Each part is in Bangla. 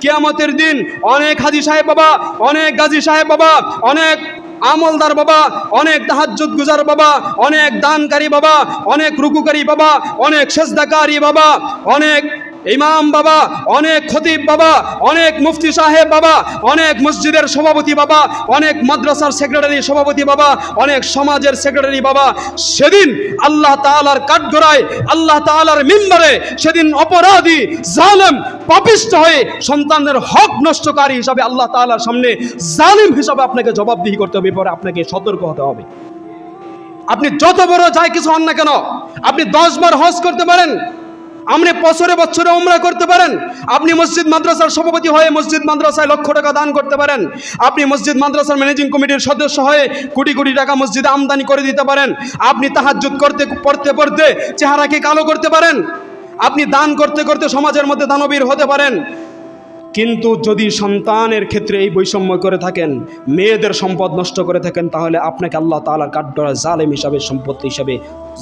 কিয়ামতের দিন অনেক হাজি সাহেব বাবা, অনেক গাজী সাহেব বাবা, অনেক আমলদার বাবা, অনেক তাহাজ্জুদ গুজার বাবা, অনেক দানকারী বাবা, অনেক রুকুকারী বাবা, অনেক সেজদাকারী বাবা, অনেক ইমাম বাবা, অনেক খতিব বাবা, অনেক মুফতি সাহেব বাবা, অনেক মসজিদের সভাপতি বাবা, অনেক মাদ্রাসার সেক্রেটারি সভাপতি বাবা, অনেক সমাজের সেক্রেটারি বাবা। সেদিন আল্লাহ তাআলার কাঠগড়ায়, আল্লাহ তাআলার মিম্বরে সেদিন অপরাধী, জালেম পাপিষ্ট হয়ে সন্তানের হক নষ্টকারী হিসাবে আল্লাহ তালার সামনে জালিম হিসাবে আপনাকে জবাবদিহি করতে হবে পরে আপনাকে সতর্ক হতে হবে। আপনি যত বড় যাই কিছু হন না কেন, আপনি দশ বার হজ করতে পারেন আপনি বছরে বছরে উমরা করতে পারেন। আপনি মসজিদ মাদ্রাসার সভাপতি হয়ে মসজিদ মাদ্রাসায় লক্ষ টাকা দান করতে পারেন। আপনি মসজিদ মাদ্রাসার ম্যানেজিং কমিটির সদস্য হয়ে কোটি কোটি টাকা মসজিদে আমদানি করে দিতে পারেন। আপনি তাহাজুত করতে, পড়তে পড়তে চেহারাকে কালো করতে পারেন। আপনি দান করতে করতে সমাজের মধ্যে দানবীর হতে পারেন। কিন্তু যদি সন্তানের ক্ষেত্রে এই বৈষম্য করে থাকেন, মেয়েদের সম্পদ নষ্ট করে থাকেন, তাহলে আপনাকে আল্লাহ তালার কাঠডরা জালেম হিসাবে, সম্পত্তি হিসাবে,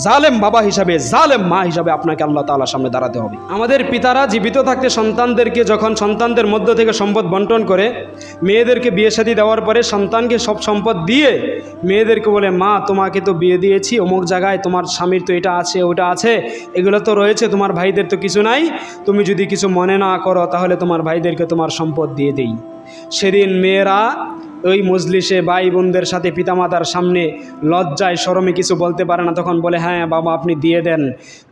জালেম বাবা হিসাবে, জালেম মা হিসাবে আপনাকে আল্লাহ তালার সামনে দাঁড়াতে হবে। আমাদের পিতারা জীবিত থাকতে সন্তানদেরকে যখন সন্তানদের মধ্য থেকে সম্পদ বন্টন করে, মেয়েদেরকে বিয়ে শাদী দেওয়ার পরে সন্তানকে সব সম্পদ দিয়ে মেয়েদেরকে বলে, মা, তোমাকে তো বিয়ে দিয়েছি, অমুক জায়গায় তোমার স্বামীর তো এটা আছে, ওটা আছে, এগুলো তো রয়েছে, তোমার ভাইদের তো কিছু নাই, তুমি যদি কিছু মনে না করো, তাহলে তোমার ভাইদেরকে তোমার সম্পদ দিয়ে দেই। সেদিন মেয়েরা ওই মজলিসে ভাই বোনদের সাথে পিতামাতার সামনে লজ্জায় সরমে কিছু বলতে পারে না, তখন বলে হ্যাঁ বাবা, আপনি দিয়ে দেন।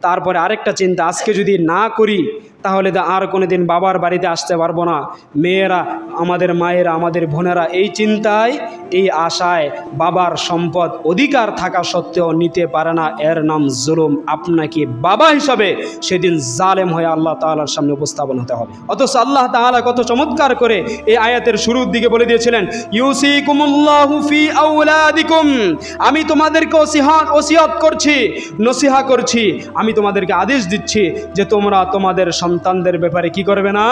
তারপরে আরেকটা চিন্তা, আজকে যদি না করি, তাহলে তো আর কোনো দিন বাবার বাড়িতে আসতে পারব না। মেয়েরা আমাদের মায়েরা, আমাদের বোনেরা এই চিন্তায়, এই আশায় বাবার সম্পদ অধিকার থাকা সত্ত্বেও নিতে পারে না। এর নাম জুলুম। আপনাকে বাবা হিসাবে সেদিন জালেম হয়ে আল্লাহ তাআলার সামনে উপস্থাপন হতে হবে। অথচ আল্লাহ তাআলা কত চমৎকার করে এই আয়াতের শুরুর দিকে বলে দিয়েছিলেন, ইউসিকুমুল্লাহু ফি আউলাদিকুম আমি তোমাদেরকে ওসিহাত ওসিয়ত করছি, নসিহা করছি। আমি তোমাদেরকে আদেশ দিচ্ছি যে তোমরা তোমাদের সন্তানদের ব্যাপারে কি করবে না?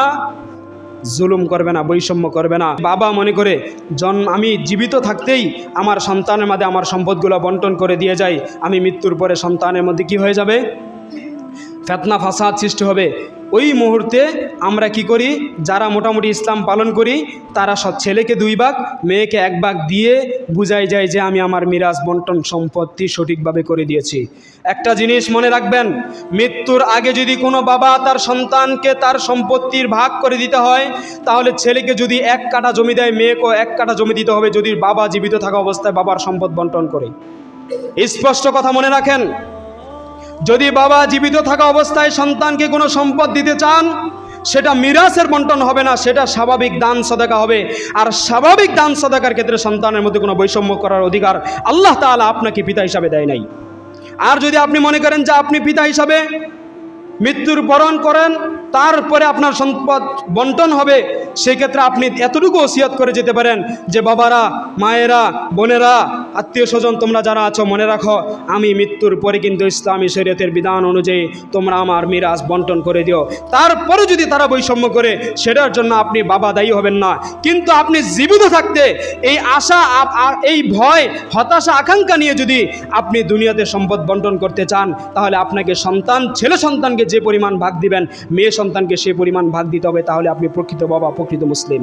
জুলুম করবে না, বৈষম্য করবে না। বাবা মনে করে, জন, আমি জীবিত থাকতেই আমার সন্তানের মাঝে আমার সম্পদগুলো বন্টন করে দিয়ে যাই। আমি মৃত্যুর পরে সন্তানের মধ্যে কি হয়ে যাবে? ফেতনা, ফাসাদ সৃষ্টি হবে। ওই মুহূর্তে আমরা কি করি? যারা মোটামুটি ইসলাম পালন করি, তারা সব ছেলেকে দুই ভাগ, মেয়েকে এক ভাগ দিয়ে বুঝাই যায় যে আমি আমার মিরাজ বন্টন সম্পত্তি সঠিকভাবে করে দিয়েছি। একটা জিনিস মনে রাখবেন, মৃত্যুর আগে যদি কোনো বাবা তার সন্তানকে তার সম্পত্তির ভাগ করে দিতে হয়, তাহলে ছেলেকে যদি এক কাটা জমি দেয়, মেয়েকেও এক কাটা জমি দিতে হবে যদি বাবা জীবিত থাকা অবস্থায় বাবার সম্পদ বন্টন করে। স্পষ্ট কথা মনে রাখেন যদি বাবা জীবিত থাকা অবস্থায় সন্তানকে কোনো সম্পদ দিতে চান, সেটা মিরাসের বন্টন হবে না, সেটা স্বাভাবিক দান সদাকা হবে। আর স্বাভাবিক দান সদাকার ক্ষেত্রে সন্তানের মধ্যে কোনো বৈষম্য করার অধিকার আল্লাহ তাআলা আপনাকে পিতা হিসাবে দেয় নাই। আর যদি আপনি মনে করেন যে আপনি পিতা হিসাবে মৃত্যুর বরণ করেন, তারপরে আপনার সম্পদ বন্টন হবে সেক্ষেত্রে আপনি এতটুকু ওসিয়ত করে যেতে পারেন যে, বাবারা, মায়েরা, বোনেরা, আত্মীয় স্বজন, তোমরা যারা আছো, মনে রাখো, আমি মৃত্যুর পরে কিন্তু ইসলামী শরীয়তের বিধান অনুযায়ী তোমরা আমার মিরাজ বন্টন করে দিও। তারপরে যদি তারা বৈষম্য করে, সেটার জন্য আপনি বাবা দায়ী হবেন না। কিন্তু আপনি জীবিত থাকতে, এই আশা এই ভয়, হতাশা, আকাঙ্ক্ষা নিয়ে যদি আপনি দুনিয়াতে সম্পদ বন্টন করতে চান, তাহলে আপনাকে সন্তান, ছেলে সন্তানকে যে পরিমাণ ভাগ দিবেন, মেয়ে সন্তানকে সে পরিমাণ ভাগ দিতে হবে, তাহলে আপনি প্রকৃত বাবা প্রকৃত মুসলিম।